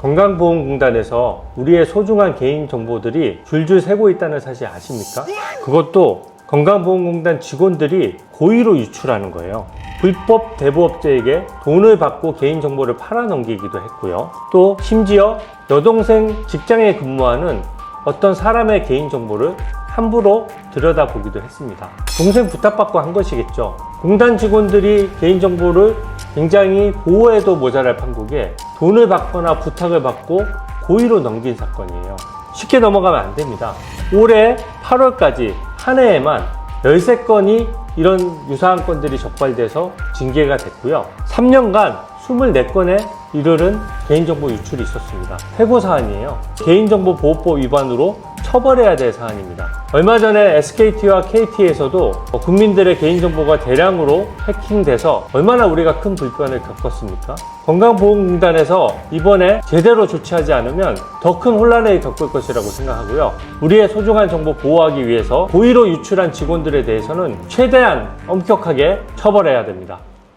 건강보험공단에서 우리의 소중한 개인 정보들이 줄줄 새고 있다는 사실 아십니까? 그것도 건강보험공단 직원들이 고의로 유출하는 거예요. 불법 대부업체에게 돈을 받고 개인정보를 팔아넘기기도 했고요. 또 심지어 여동생 직장에 근무하는 어떤 사람의 개인정보를 함부로 들여다보기도 했습니다. 동생 부탁받고 한 것이겠죠. 공단 직원들이 개인정보를 굉장히 보호해도 모자랄 판국에 돈을 받거나 부탁을 받고 고의로 넘긴 사건이에요. 쉽게 넘어가면 안 됩니다. 올해 8월까지 한 해에만 13건이 이런 유사한 건들이 적발돼서 징계가 됐고요. 3년간 24건의 이르는 개인정보 유출이 있었습니다. 해고 사안이에요. 개인정보보호법 위반으로 처벌해야 될 사안입니다. 얼마 전에 SKT와 KT에서도 국민들의 개인정보가 대량으로 해킹돼서 얼마나 우리가 큰 불편을 겪었습니까? 건강보험공단에서 이번에 제대로 조치하지 않으면 더 큰 혼란을 겪을 것이라고 생각하고요. 우리의 소중한 정보 보호하기 위해서 고의로 유출한 직원들에 대해서는 최대한 엄격하게 처벌해야 됩니다.